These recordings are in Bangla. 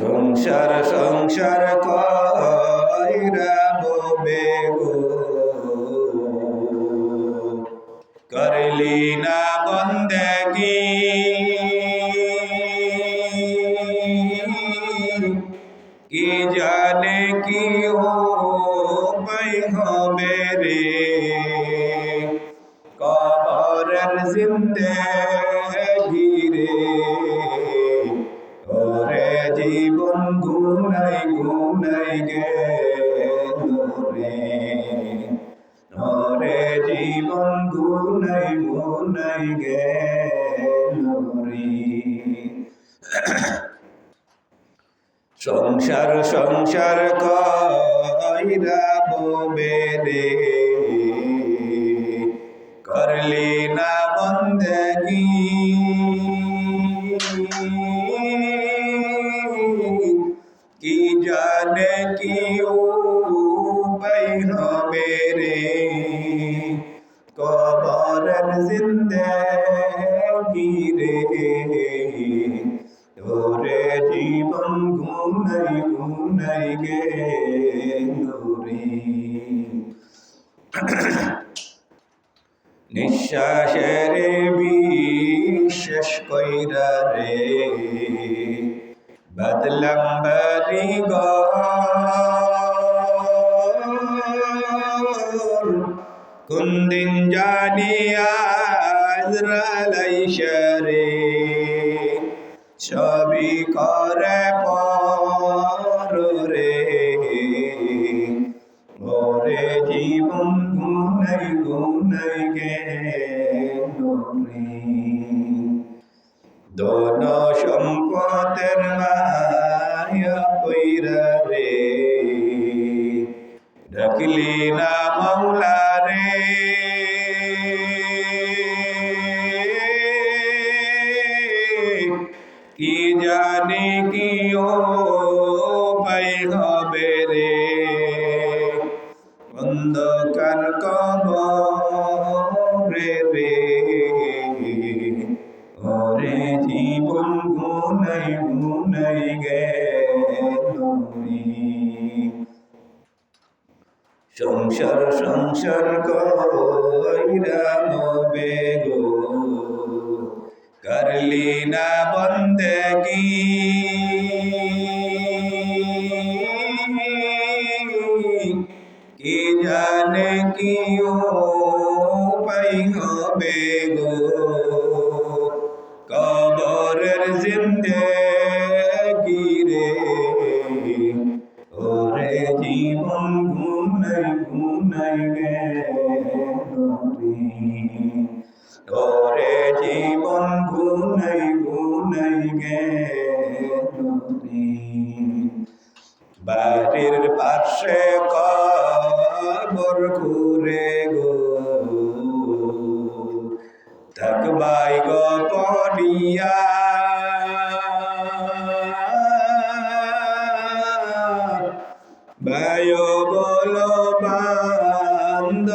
সংসার সংসার কইরা করলি না বন্দেগি। কি জানে কি ও পাই হবে রে? জিন্দে গুনাই গে রে ওরে জীবন গুনাই গুনাই গে সংসার সংসার কইরা ববে রে। করলি না বন্দেগি হবে রে কবরের জিন্দেগি রে ওরে জীবন গুনাই গুনাই গে রে নিঃশ্বাসের বিশ্বাস কইরা রে। বদলাম বারি কোন দিন জানি আজরালাইশরে সবই করে পর রে ওরে জীবন গুনাই গুনাই গে দোন সম্পদের মাওলা রে। কি জানি কি ও পাই হবে রে। অন্ধকার কবরে রে। সংসার সংসার কইরা নবে গো। করলি না বন্দেগি কি? জানে কি ও পাই হবে গো? ওরে জীবন গুনাই গুনাই গে বাড়ির পাশে কবর ঘুরে গো। থাকবাই গো পড়িয়া। বায়ো বলো বান্দ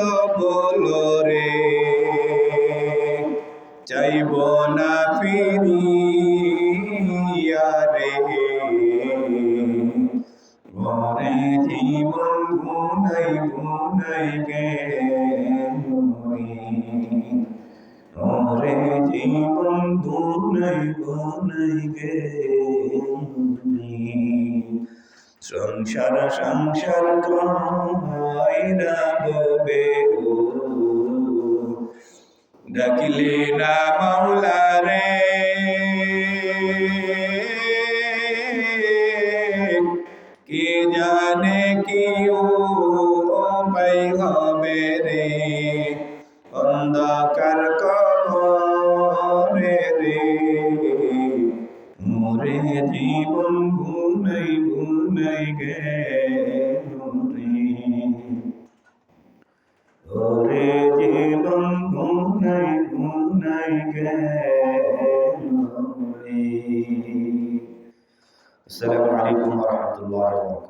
মরে জীবন গুনাই গুনাই গে সংসার সংসার কইরা ববে ডাকিলে না মাওলা রে কে জানে কি ও হবে রে অন্ধকার জীবন গুনাই গুনাই গে ওরে জীবন গুনাই গুনাই গে আসসালামু আলাইকুম ওয়া রাহমাতুল্লাহি ওয়া